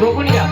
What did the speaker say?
বকুনিয়া